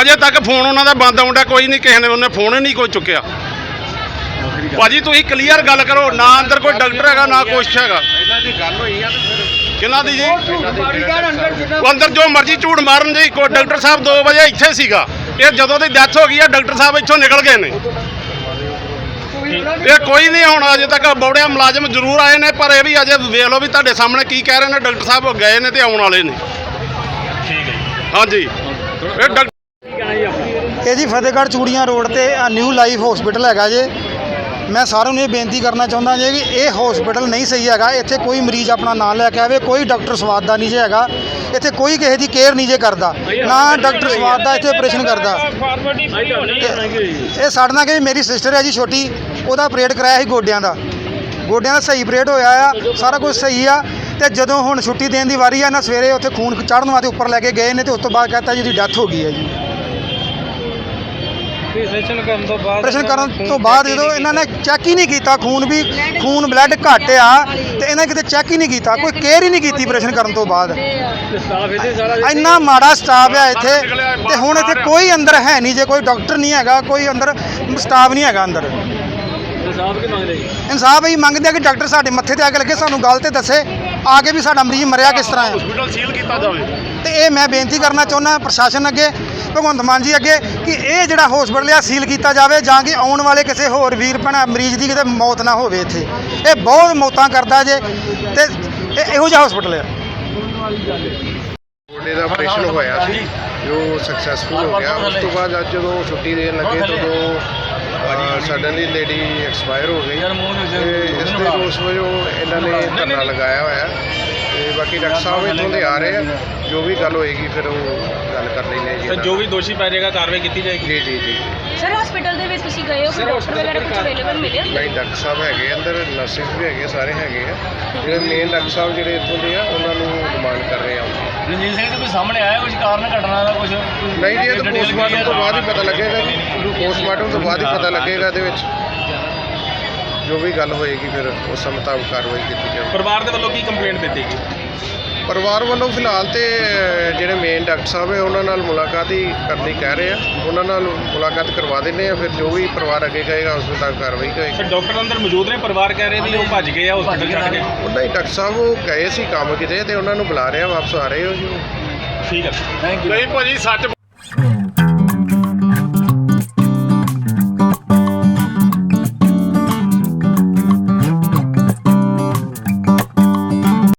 ਅਜੇ ਤੱਕ ਫੋਨ ਉਹਨਾਂ ਦਾ ਬੰਦ ਆਉਂਦਾ ਕੋਈ ਨਹੀਂ ਕਿਸੇ ਨੇ ਉਹਨੇ ਫੋਨ ਹੀ ਨਹੀਂ ਕੋਈ ਚੁੱਕਿਆ। ਭਾਜੀ ਤੁਸੀਂ ਕਲੀਅਰ ਗੱਲ ਕਰੋ ਨਾ ਅੰਦਰ ਕੋਈ ਡਾਕਟਰ ਹੈਗਾ ਨਾ ਕੁਛ ਹੈਗਾ। ਇਹਨਾਂ ਦੀ ਗੱਲ ਹੋਈ ਆ ਤੇ ਫਿਰ ਕਿਹਨਾਂ ਦੀ ਜੀ? ਉਹ ਅੰਦਰ ਜੋ ਮਰਜ਼ੀ ਝੂਠ ਮਾਰਨ ਜੀ ਕੋਈ ਡਾਕਟਰ ਸਾਹਿਬ 2 ਵਜੇ ਇੱਥੇ ਸੀਗਾ। ਇਹ ਜਦੋਂ ਦੀ ਡੈਥ ਹੋ ਗਈ ਆ ਡਾਕਟਰ ਸਾਹਿਬ ਇੱਥੋਂ ਨਿਕਲ ਗਏ ਨੇ। ਇਹ ਕੋਈ ਨਹੀਂ ਹੁਣ ਅਜੇ ਤੱਕ ਬੌੜਿਆ ਮੁਲਾਜ਼ਮ ਜ਼ਰੂਰ ਆਏ ਨੇ ਪਰ ਇਹ ਵੀ ਅਜੇ ਵੇਖ ਲਓ ਵੀ ਤੁਹਾਡੇ ਸਾਹਮਣੇ ਕੀ ਕਹਿ ਰਹੇ ਨੇ ਡਾਕਟਰ ਸਾਹਿਬ ਗਏ ਨੇ ਤੇ ਆਉਣ ਵਾਲੇ ਨੇ। ਠੀਕ ਹੈ ਹਾਂਜੀ। ਇਹ ਡਾਕਟਰ ਇਹ ਜੀ ਫਤਿਹਗੜ੍ਹ ਚੂੜੀਆਂ ਰੋਡ ਤੇ ਨਿਊ ਲਾਈਫ ਹਸਪੀਟਲ ਹੈਗਾ ਜੇ। ਮੈਂ ਸਾਰਿਆਂ ਨੂੰ ਇਹ ਬੇਨਤੀ ਕਰਨਾ ਚਾਹੁੰਦਾ ਜੀ ਕਿ ਇਹ ਹਸਪੀਟਲ ਨਹੀਂ ਸਹੀ ਹੈਗਾ, ਇੱਥੇ ਕੋਈ ਮਰੀਜ਼ ਆਪਣਾ ਨਾਂ ਲੈ ਕੇ ਆਵੇ, ਕੋਈ ਡਾਕਟਰ ਸਵਾਦ ਦਾ ਨਹੀਂ ਜੇ ਹੈਗਾ, ਇੱਥੇ ਕੋਈ ਕਿਸੇ ਦੀ ਕੇਅਰ ਨਹੀਂ ਜੇ ਕਰਦਾ, ਨਾ ਡਾਕਟਰ ਸਵਾਦ ਦਾ ਇੱਥੇ ਆਪਰੇਸ਼ਨ ਕਰਦਾ। ਇਹ ਸਾਡੇ ਨਾਲ ਕਿ ਮੇਰੀ ਸਿਸਟਰ ਹੈ ਜੀ ਛੋਟੀ, ਉਹਦਾ ਆਪਰੇਟ ਕਰਾਇਆ ਸੀ ਗੋਡਿਆਂ ਦਾ। ਗੋਡਿਆਂ ਦਾ ਸਹੀ ਆਪਰੇਟ ਹੋਇਆ ਆ, ਸਾਰਾ ਕੁਝ ਸਹੀ ਆ, ਤੇ ਜਦੋਂ ਹੁਣ ਛੁੱਟੀ ਦੇਣ ਦੀ ਵਾਰੀ ਆ, ਨਾ ਸਵੇਰੇ ਉੱਥੇ ਖੂਨ ਚੜ੍ਹਨ ਵਾਸਤੇ ਉੱਪਰ ਲੈ ਕੇ ਗਏ ਨੇ, ਤੇ ਉਸ ਤੋਂ ਬਾਅਦ ਕਹਤਾ ਜੀ ਦੀ ਡੈਥ ਹੋ ਗਈ ਹੈ ਜੀ। ਆਪਰੇਸ਼ਨ ਕਰਨ ਤੋਂ ਬਾਅਦ ਆਪਰੇਸ਼ਨ ਕਰਨ ਤੋਂ ਬਾਅਦ ਜਦੋਂ ਇਹਨਾਂ ਨੇ ਚੈੱਕ ਹੀ ਨਹੀਂ ਕੀਤਾ ਖੂਨ ਵੀ ਖੂਨ ਬਲੱਡ ਘੱਟ ਆ ਤੇ ਇਹਨਾਂ ਕਿਤੇ ਚੈੱਕ ਹੀ ਨਹੀਂ ਕੀਤਾ ਕੋਈ ਕੇਅਰ ਹੀ ਨਹੀਂ ਕੀਤੀ ਆਪਰੇਸ਼ਨ ਕਰਨ ਤੋਂ ਬਾਅਦ। ਸਟਾਫ ਇਹਦੇ ਸਾਰਾ ਇੰਨਾ ਮਾੜਾ ਸਟਾਫ ਹੈ ਇੱਥੇ ਤੇ ਹੁਣ ਇੱਥੇ ਕੋਈ ਅੰਦਰ ਹੈ ਨਹੀਂ ਜੇ ਕੋਈ ਡਾਕਟਰ ਨਹੀਂ ਹੈਗਾ ਕੋਈ ਅੰਦਰ ਸਟਾਫ ਨਹੀਂ ਹੈਗਾ ਅੰਦਰ। ਇਨਸਾਫ ਕੀ ਮੰਗ ਰਹੇ ਜੀ? ਇਨਸਾਫ ਇਹੀ ਮੰਗਦੇ ਆ ਕਿ ਡਾਕਟਰ ਸਾਡੇ ਮੱਥੇ ਤੇ ਆ ਕੇ ਲੱਗੇ ਸਾਨੂੰ ਗੱਲ ਤੇ ਦੱਸੇ। ਆ ਕੇ ਵੀ ਸਾਡਾ ਮਰੀਜ਼ ਮਰਿਆ ਕਿਸ ਤਰ੍ਹਾਂ ਹੈ? ਹਸਪੀਟਲ ਸੀਲ ਕੀਤਾ ਜਾਵੇ। ਤੇ ਇਹ ਮੈਂ ਬੇਨਤੀ ਕਰਨਾ ਚਾਹੁੰਦਾ ਪ੍ਰਸ਼ਾਸਨ ਅੱਗੇ ਭਗਵੰਤ ਮਾਨ ਜੀ ਅੱਗੇ ਕਿ ਇਹ ਜਿਹੜਾ ਹਸਪੀਟਲ ਆ ਸੀਲ ਕੀਤਾ ਜਾਵੇ ਜਾਂ ਕਿ ਆਉਣ ਵਾਲੇ ਕਿਸੇ ਹੋਰ ਵੀਰ ਭੈਣਾ ਮਰੀਜ਼ ਦੀ ਕਿਤੇ ਮੌਤ ਨਾ ਹੋਵੇ ਇੱਥੇ। ਇਹ ਬਹੁਤ ਮੌਤਾਂ ਕਰਦਾ ਜੇ ਤੇ ਇਹ ਇਹੋ ਜਿਹਾ ਹਸਪੀਟਲ ਆ। ਗੋਡੇ ਦਾ ਆਪਰੇਸ਼ਨ ਹੋਇਆ ਸੀ ਜੋ ਸਕਸੈਸਫੁਲ ਹੋ ਗਿਆ ਉਸ ਤੋਂ ਬਾਅਦ ਅੱਜ ਜਦੋਂ ਛੁੱਟੀ ਦੇਣ ਲੱਗੇ ਤਦੋਂ ਸਡਨਲੀ ਲੇਡੀ ਐਕਸਪਾਇਰ ਹੋ ਗਈ। ਤੇ ਇਸ ਦੇ ਰੋਸ ਵਜੋਂ ਇਹਨਾਂ ਨੇ ਧਰਨਾ ਲਗਾਇਆ ਹੋਇਆ ਤੇ ਬਾਕੀ ਡਾਕਟਰ ਸਾਹਿਬ ਇੱਥੋਂ ਦੇ ਆ ਰਹੇ ਆ। ਜੋ ਵੀ ਗੱਲ ਹੋਏਗੀ ਫਿਰ ਉਹ ਗੱਲ ਕਰ ਲੈਂਦੇ ਜੀ ਜੋ ਵੀ ਦੋਸ਼ੀ ਪਾਇਆ ਜਾਏਗਾ ਕਾਰਵਾਈ ਕੀਤੀ ਜਾਏਗੀ। ਜੀ ਜੀ ਜੀ। ਸਰ ਹਸਪੀਟਲ ਦੇ ਵਿੱਚ ਤੁਸੀਂ ਗਏ ਹੋ ਕੋਈ ਡਾਕਟਰ ਵਗੈਰਾ ਕੁਝ ਅਵੇਲੇਬਲ ਮਿਲਿਆ ਨਹੀਂ ਡਾਕਟਰ ਸਾਹਿਬ ਹੈਗੇ ਆ, ਅੰਦਰ ਨਰਸਿਸ ਵੀ ਹੈਗੇ ਆ, ਸਾਰੇ ਹੈਗੇ ਆ। ਜਿਹੜੇ ਮੇਨ ਡਾਕਟਰ ਸਾਹਿਬ ਜਿਹੜੇ ਇੱਥੋਂ ਦੇ ਆ ਉਹਨਾਂ ਨੂੰ ਡਿਮਾਂਡ ਕਰ ਰਹੇ ਆ। ਰਣਜੀਤ ਸਿੰਘ ਜੀ ਕੋਈ ਸਾਹਮਣੇ ਆਇਆ ਕੁਝ ਕਾਰਨ ਘਟਨਾ ਦਾ ਕੁਝ ਨਹੀਂ ਜੀ ਇਹ ਤਾਂ ਪੋਸਟਮਾਰਟਮ ਤੋਂ ਬਾਅਦ ਹੀ ਪਤਾ ਲੱਗੇਗਾ ਜੀ। ਪੋਸਟਮਾਰਟਮ ਤੋਂ ਬਾਅਦ ਹੀ ਪਤਾ ਲੱਗੇਗਾ ਇਹਦੇ ਵਿੱਚ। ਜੋ ਵੀ ਗੱਲ ਹੋਏਗੀ ਫਿਰ ਉਸ ਮੁਤਾਬਕ ਕਾਰਵਾਈ ਕੀਤੀ ਜਾਵੇਗੀ ਪਰਿਵਾਰ ਦੇ ਵੱਲੋਂ ਕੀ ਕੰਪਲੇਂਟ ਦਿੱਤੀ ਗਈ? ਪਰਿਵਾਰ ਵੱਲੋਂ ਫਿਲਹਾਲ ਤੇ ਜਿਹੜੇ ਮੇਨ ਡਾਕਟਰ ਸਾਹਿਬ ਹੈ ਉਹਨਾਂ ਨਾਲ ਮੁਲਾਕਾਤ ਹੀ ਕਰਨੀ ਕਹਿ ਰਹੇ ਆ। ਉਹਨਾਂ ਨਾਲ ਮੁਲਾਕਾਤ ਕਰਵਾ ਦਿੰਦੇ ਆ ਫਿਰ ਜੋ ਵੀ ਪਰਿਵਾਰ ਅੱਗੇ ਕਹੇਗਾ ਉਸ ਮੁਤਾਬਕ ਕਾਰਵਾਈ ਹੋਏਗੀ ਫਿਰ ਡਾਕਟਰ ਅੰਦਰ ਮੌਜੂਦ ਨੇ ਪਰਿਵਾਰ ਕਹਿ ਰਹੇ ਵੀ ਉਹ ਭੱਜ ਗਏ ਆ ਹਸਪੀਟਲ ਛੱਡ ਕੇ ਉਹਨਾਂ ਹੀ ਡਾਕਟਰ ਸਾਹਿਬ ਉਹ ਗਏ ਸੀ ਕੰਮ ਕਿਤੇ ਤੇ ਉਹਨਾਂ ਨੂੰ ਬੁਲਾ ਰਹੇ ਆ ਵਾਪਸ ਆ ਰਹੇ ਹੋ ਜੀ। ਉਹ। ਠੀਕ ਹੈ। ਨਹੀਂ ਭਾਜੀ ਸੱਚ